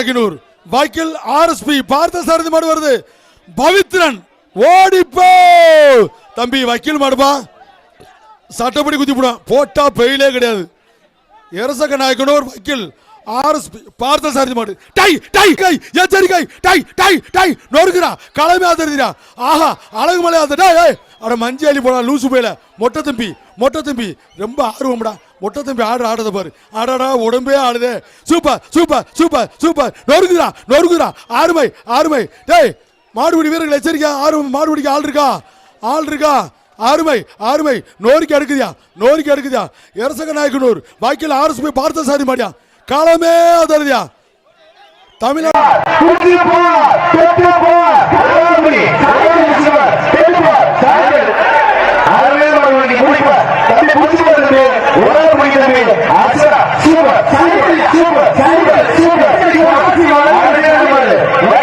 நாகனூர் வாக்கில் ஆர்எஸ்பி பார்த்த சாரதி மாடு வருது. பவித்ரன் ஓடிப்போ தம்பி வக்கீல் மாடுப்பா. சட்டப்படி குத்தி போட்டா பெயிலே கிடையாது. எரசக நாயக்கனூர் வக்கீல் ஆர்எஸ்பி பார்த்த சாரதி மாடு. டை டை கை எச்சரிக்கை. டை டை டை. நொறுக்குறா களமே ஆதரிக்கிறா ஆஹா அழகு மலை ஆதடா ஏய் அட மஞ்சளி போடா லூசு போயில. மொட்டை தம்பி மொட்டை தம்பி. ரொம்ப ஆர்வம்டா. மொட்டை தம்பி ஆடுற ஆடுறத பாரு. ஆடாடா உடம்பே ஆடுதே. Super super super super. நொறுக்குதா நொறுக்குதா ஆறுமை ஆறுமை. டேய் மாடுபிடி வீரர்கள் எச்சரிக்கை ஆர்வம் மாடுபிடிக்க ஆள் இருக்கா? ஆள் இருக்கா? ஆறுமை ஆறுமை. நோரிக்கு அடுக்குதியா நோரிக்கு அடுக்குதியா எரசக நாயக்கனூர் வாய்க்கில் ஆர்எஸ் போய் பார்த்த சாதி மாடியா காலமே அதருதியா தமிழ்நாடு உலக முடிகிறது super super super super super.